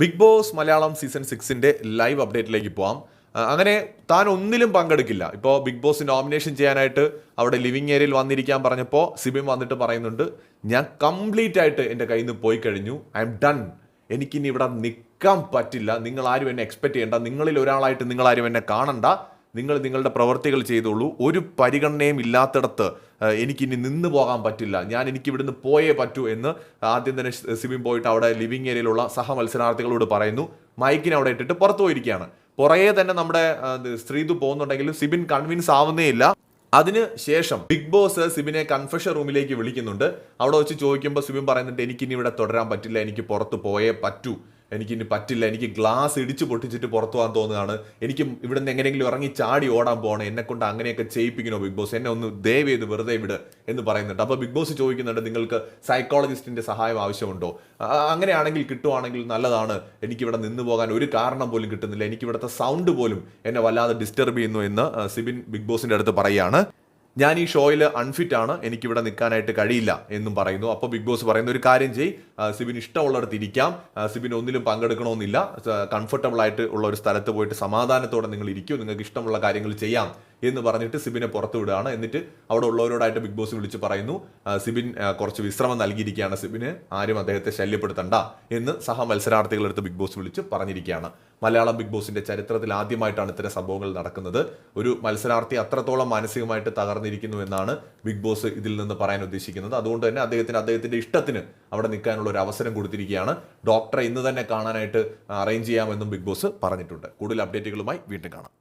Big Boss Malayalam season സിക്സിന്റെ live അപ്ഡേറ്റിലേക്ക് പോവാം. അങ്ങനെ താൻ ഒന്നിലും പങ്കെടുക്കില്ല. ഇപ്പോൾ ബിഗ് ബോസ് നോമിനേഷൻ ചെയ്യാനായിട്ട് അവിടെ ലിവിങ് ഏരിയയിൽ വന്നിരിക്കാൻ പറഞ്ഞപ്പോൾ സിബിൻ വന്നിട്ട് പറയുന്നുണ്ട് ഞാൻ കംപ്ലീറ്റ് ആയിട്ട് എന്റെ കയ്യിൽ നിന്ന് പോയി കഴിഞ്ഞു. ഐ എം ഡൺ എനിക്കിനി ഇവിടെ നിൽക്കാൻ പറ്റില്ല. നിങ്ങൾ ആരും എന്നെ എക്സ്പെക്ട് ചെയ്യേണ്ട. നിങ്ങളിൽ ഒരാളായിട്ട് നിങ്ങളാരും എന്നെ കാണണ്ട. നിങ്ങൾ നിങ്ങളുടെ പ്രവർത്തികൾ ചെയ്തോളൂ. ഒരു പരിഗണനയും ഇല്ലാത്തിടത്ത് എനിക്കിനി നിന്ന് പോകാൻ പറ്റില്ല. ഞാൻ എനിക്ക് ഇവിടുന്ന് പോയേ പറ്റൂ എന്ന് ആദ്യം തന്നെ സിബിൻ പോയിട്ട് അവിടെ ലിവിങ് ഏരിയയിലുള്ള സഹ മത്സരാർത്ഥികളോട് പറയുന്നു. മൈക്കിനെ അവിടെ ഇട്ടിട്ട് പുറത്തു പോയിരിക്കുകയാണ്. പുറകെ തന്നെ നമ്മുടെ സ്ത്രീതു പോകുന്നുണ്ടെങ്കിലും സിബിൻ കൺവിൻസ് ആവുന്നേ ഇല്ല. അതിന് ശേഷം ബിഗ് ബോസ് സിബിനെ കൺഫഷൻ റൂമിലേക്ക് വിളിക്കുന്നുണ്ട്. അവിടെ വെച്ച് ചോദിക്കുമ്പോൾ സിബിൻ പറയുന്നുണ്ട് എനിക്കിനി ഇവിടെ തുടരാൻ പറ്റില്ല. എനിക്ക് പുറത്ത് പോയേ പറ്റൂ. എനിക്കിനി പറ്റില്ല എനിക്ക് ഗ്ലാസ് ഇടിച്ചു പൊട്ടിച്ചിട്ട് പുറത്തു പോകാൻ തോന്നുകയാണ്. എനിക്ക് ഇവിടെ നിന്ന് എങ്ങനെയെങ്കിലും ഇറങ്ങി ചാടി ഓടാൻ പോകണം എന്നെ കൊണ്ട് അങ്ങനെയൊക്കെ ചെയ്യിപ്പിക്കണോ ബിഗ് ബോസ്? എന്നെ ഒന്ന് ദയവ് ചെയ്ത് വെറുതെ വിട് എന്ന് പറയുന്നുണ്ട്. അപ്പോൾ ബിഗ് ബോസ് ചോദിക്കുന്നുണ്ട് നിങ്ങൾക്ക് സൈക്കോളജിസ്റ്റിന്റെ സഹായം ആവശ്യമുണ്ടോ? അങ്ങനെയാണെങ്കിൽ കിട്ടുവാണെങ്കിൽ നല്ലതാണ്. എനിക്കിവിടെ നിന്ന് പോകാൻ ഒരു കാരണം പോലും കിട്ടുന്നില്ല. എനിക്കിവിടുത്തെ സൗണ്ട് പോലും എന്നെ വല്ലാതെ ഡിസ്റ്റർബ് ചെയ്യുന്നു എന്ന് സിബിൻ ബിഗ് ബോസിന്റെ അടുത്ത് പറയുകയാണ്. ഞാൻ ഈ ഷോയിൽ അൺഫിറ്റ് ആണ് എനിക്കിവിടെ നിൽക്കാനായിട്ട് കഴിയില്ല എന്നും പറയുന്നു. അപ്പോൾ ബിഗ് ബോസ് പറയുന്ന ഒരു കാര്യം ചെയ് സിബിൻ ഇഷ്ടമുള്ളിടത്ത് ഇരിക്കാം. സിബിൻ ഒന്നിലും പങ്കെടുക്കണമെന്നില്ല. കംഫർട്ടബിൾ ആയിട്ട് ഉള്ള ഒരു സ്ഥലത്ത് പോയിട്ട് സമാധാനത്തോടെ നിങ്ങൾ ഇരിക്കൂ. നിങ്ങൾക്ക് ഇഷ്ടമുള്ള കാര്യങ്ങൾ ചെയ്യാം. എന്ന് പറഞ്ഞിട്ട് സിബിനെ പുറത്തു വിടുകയാണ്. എന്നിട്ട് അവിടെ ഉള്ളവരോടായിട്ട് ബിഗ് ബോസ് വിളിച്ച് പറയുന്നു സിബിൻ കുറച്ച് വിശ്രമം നൽകിയിരിക്കുകയാണ് സിബിന് ആരും അദ്ദേഹത്തെ ശല്യപ്പെടുത്തണ്ട എന്ന് സഹ മത്സരാർത്ഥികളെടുത്ത് ബിഗ് ബോസ് വിളിച്ച് പറഞ്ഞിരിക്കുകയാണ്. മലയാളം ബിഗ് ബോസിന്റെ ചരിത്രത്തിൽ ആദ്യമായിട്ടാണ് ഇത്തരം സംഭവങ്ങൾ നടക്കുന്നത്. ഒരു മത്സരാർത്ഥി അത്രത്തോളം മാനസികമായിട്ട് തകർന്നിരിക്കുന്നു എന്നാണ് ബിഗ് ബോസ് ഇതിൽ നിന്ന് പറയാൻ ഉദ്ദേശിക്കുന്നത്. അതുകൊണ്ട് തന്നെ അദ്ദേഹത്തിന് അദ്ദേഹത്തിന്റെ ഇഷ്ടത്തിന് അവിടെ നിൽക്കാനുള്ള ഒരു അവസരം കൊടുത്തിരിക്കുകയാണ്. ഡോക്ടറെ ഇന്ന് തന്നെ കാണാനായിട്ട് അറേഞ്ച് ചെയ്യാമെന്നും ബിഗ് ബോസ് പറഞ്ഞിട്ടുണ്ട്. കൂടുതൽ അപ്ഡേറ്റുകളുമായി വീണ്ടും കാണാം.